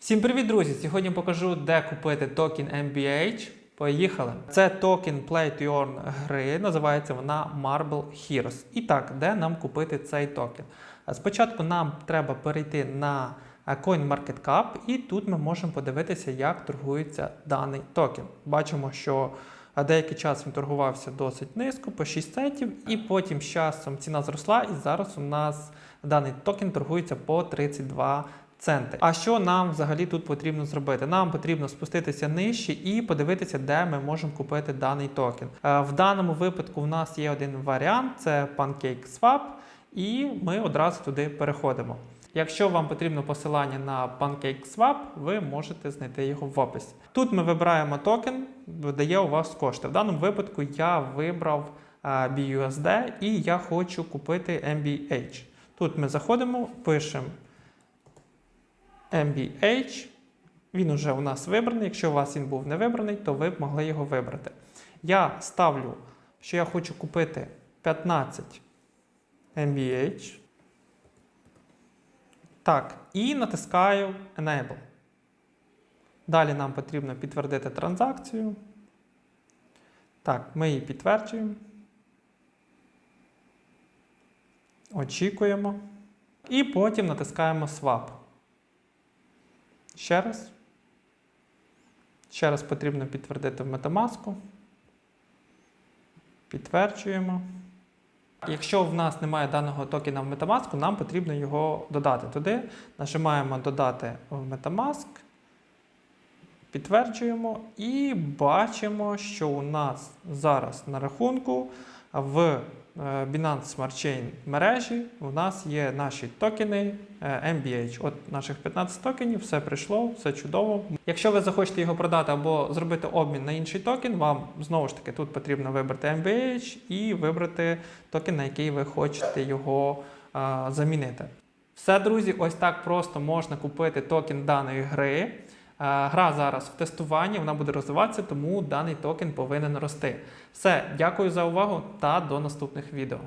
Всім привіт, друзі! Сьогодні покажу, де купити токен MBH. Поїхали. Це токен Play to Earn гри, називається вона Marble Heroes. І так, де нам купити цей токен? Спочатку нам треба перейти на CoinMarketCap, і тут ми можемо подивитися, як торгується даний токен. Бачимо, що деякий час він торгувався досить низько, по 6 центів, і потім з часом ціна зросла, і зараз у нас даний токен торгується по 32 центи. А що нам взагалі тут потрібно зробити? Нам потрібно спуститися нижче і подивитися, де ми можемо купити даний токен. Е, В даному випадку у нас є один варіант: це PancakeSwap, і ми одразу туди переходимо. Якщо вам потрібно посилання на PancakeSwap, ви можете знайти його в описі. Тут ми вибираємо токен, видає у вас кошти. В даному випадку я вибрав е, BUSD і я хочу купити MBH. Тут ми заходимо, пишемо MBH. Він уже у нас вибраний. Якщо у вас він був не вибраний, то ви б могли його вибрати. Я ставлю, що я хочу купити 15 MBH. Так, і натискаю Enable. Далі нам потрібно підтвердити транзакцію. Так, ми її підтверджуємо. Очікуємо. І потім натискаємо Swap. Ще раз. Ще раз потрібно підтвердити в Metamask. Підтверджуємо. Якщо в нас немає даного токена в Metamask, нам потрібно його додати туди. Нажимаємо Додати в Metamask. Підтверджуємо і бачимо, що у нас зараз на рахунку в Binance Smart Chain мережі у нас є наші токени е, MBH. От наших 15 токенів, все прийшло, все чудово. Якщо ви захочете його продати або зробити обмін на інший токен, вам знову ж таки тут потрібно вибрати MBH і вибрати токен, на який ви хочете його е, замінити. Все, друзі, ось так просто можна купити токен даної гри. Е, Гра зараз в тестуванні, вона буде розвиватися, тому даний токен повинен рости. Все, дякую за увагу та до наступних відео.